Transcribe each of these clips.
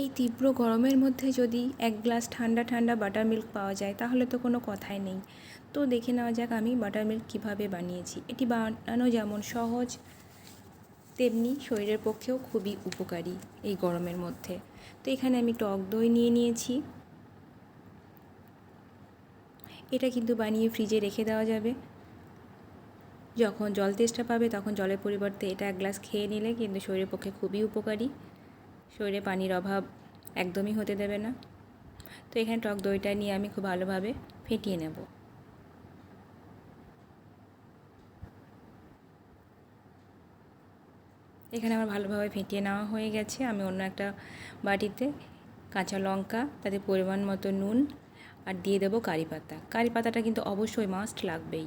এই তীব্র গরমের মধ্যে যদি এক গ্লাস ঠান্ডা ঠান্ডা বাটার মিল্ক পাওয়া যায়, তাহলে তো কোনো কথাই নেই। তো দেখে নেওয়া যাক আমি বাটার মিল্ক কীভাবে বানিয়েছি। এটি বানানো যেমন সহজ, তেমনি শরীরের পক্ষেও খুবই উপকারী এই গরমের মধ্যে। তো এখানে আমি টক দই নিয়ে নিয়েছি। এটা কিন্তু বানিয়ে ফ্রিজে রেখে দেওয়া যাবে। যখন জল তেষ্টা পাবে, তখন জলের পরিবর্তে এটা এক গ্লাস খেয়ে নিলে কিন্তু শরীরের পক্ষে খুবই উপকারী। শরীরে পানির অভাব একদমই হতে দেবে না। তো এখানে টক দইটা নিয়ে আমি খুব ভালোভাবে ফেটিয়ে নেব। এখানে আমার ভালোভাবে ফেটিয়ে নেওয়া হয়ে গেছে। আমি অন্য একটা বাটিতে কাঁচা লঙ্কা, তাতে পরিমাণ মতো নুন আর দিয়ে দেবো কারি পাতা। কারি পাতাটা কিন্তু অবশ্যই মাস্ট লাগবেই।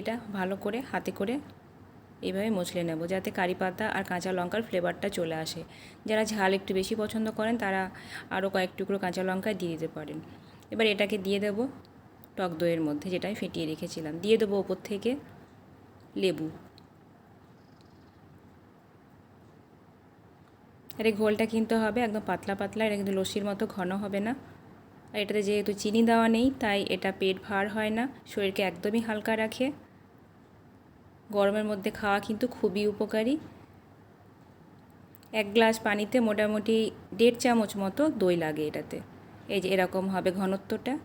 এটা ভালো করে হাতে করে এইভাবে মছলে নেব, যাতে কারি পাতা আর কাঁচা লঙ্কার ফ্লেভারটা চলে আসে। যারা ঝাল একটু বেশি পছন্দ করেন, তারা আরও কয়েক টুকরো কাঁচা লঙ্কা দিয়ে দিতে পারেন। এবার এটাকে দিয়ে দেবো টক দইয়ের মধ্যে যেটা আমি ফেটিয়ে রেখেছিলাম। দিয়ে দেবো ওপর থেকে লেবু। আর এই ঘোলটা কিনতে হবে একদম পাতলা পাতলা, এটা কিন্তু লস্যির মতো ঘন হবে না। আর এটাতে যেহেতু চিনি দেওয়া নেই, তাই এটা পেট ভার হয় না, শরীরকে একদমই হালকা রাখে। গরমের মধ্যে খাওয়া কিন্তু খুবই উপকারী। এক গ্লাস পানিতে মোটামুটি দেড় চামচ মতো দই লাগে এটাতে। এই যে এরকম হবে ঘনত্বটা।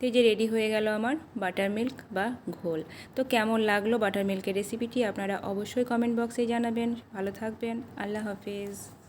এই যে রেডি হয়ে গেল আমার বাটার মিল্ক বা ঘোল। তো কেমন লাগল বাটার মিল্কের রেসিপিটি আপনারা অবশ্যই কমেন্ট বক্সে জানাবেন। ভালো থাকবেন। আল্লাহ হাফেজ।